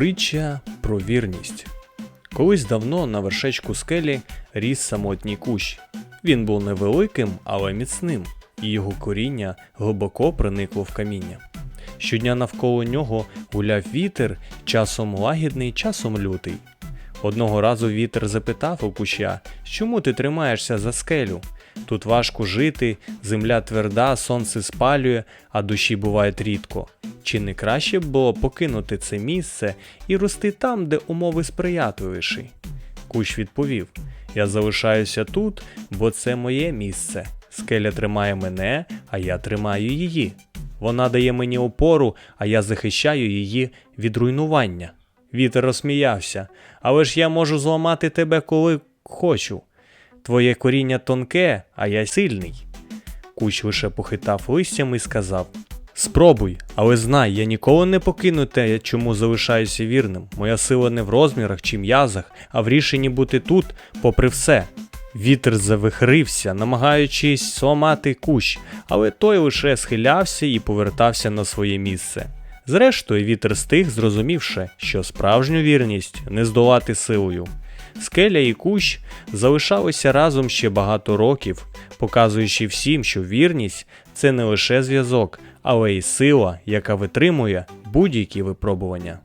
Притча про вірність. Колись давно на вершечку скелі ріс самотній кущ. Він був невеликим, але міцним, і його коріння глибоко проникло в каміння. Щодня навколо нього гуляв вітер, часом лагідний, часом лютий. Одного разу вітер запитав у куща, чому ти тримаєшся за скелю? Тут важко жити, земля тверда, сонце спалює, а душі бувають рідко. Чи не краще б було покинути це місце і рости там, де умови сприятливіші? Кущ відповів: Я залишаюся тут, бо це моє місце. Скеля тримає мене, а я тримаю її. Вона дає мені опору, а я захищаю її від руйнування. Вітер розсміявся, але ж я можу зламати тебе, коли хочу. Твоє коріння тонке, а я сильний. Кущ лише похитав листям і сказав: Спробуй, але знай, я ніколи не покину те, чому залишаюся вірним. Моя сила не в розмірах чи м'язах, а в рішенні бути тут, попри все. Вітер завихрився, намагаючись зламати кущ, але той лише схилявся і повертався на своє місце. Зрештою, вітер стих, зрозумівши, що справжню вірність не здолати силою. Скеля і кущ залишалися разом ще багато років, показуючи всім, що вірність це не лише зв'язок, але й сила, яка витримує будь-які випробування.